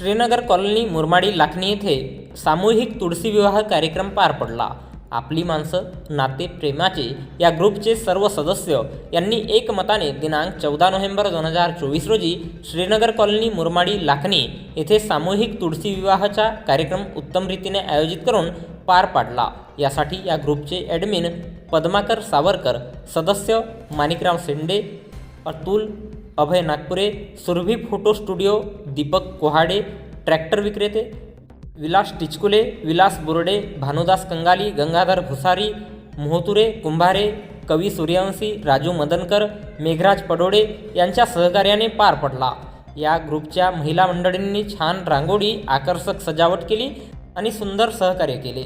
Srinagar colony Murmadi Lakhani येथे सामूहिक तुळशी विवाह कार्यक्रम पार पडला. आपली माणसं नाते प्रेमाचे या ग्रुपचे सर्व सदस्य यांनी एकमताने दिनांक चौदा नोव्हेंबर दोन हजार चोवीस रोजी श्रीनगर कॉलनी मुरमाडी लाखणी येथे सामूहिक तुळशी विवाहाचा कार्यक्रम उत्तम रीतीने आयोजित करून पार पाडला. यासाठी या ग्रुपचे ॲडमिन पद्माकर सावरकर सदस्य Manikrao Shende Atul Abhay Nagpure Surabhi photo studio Deepak Kohade tractor विक्रेते विलास टिचकुले विलास बोर्डे भानुदास कंगाली गंगाधर भुसारी मोहतुरे कुंभारे कवी सूर्यवंशी राजू मदनकर मेघराज पडोडे यांच्या सहकार्याने पार पडला. या ग्रुपच्या महिला मंडळींनी छान रांगोळी आकर्षक सजावट केली आणि सुंदर सहकार्य केले.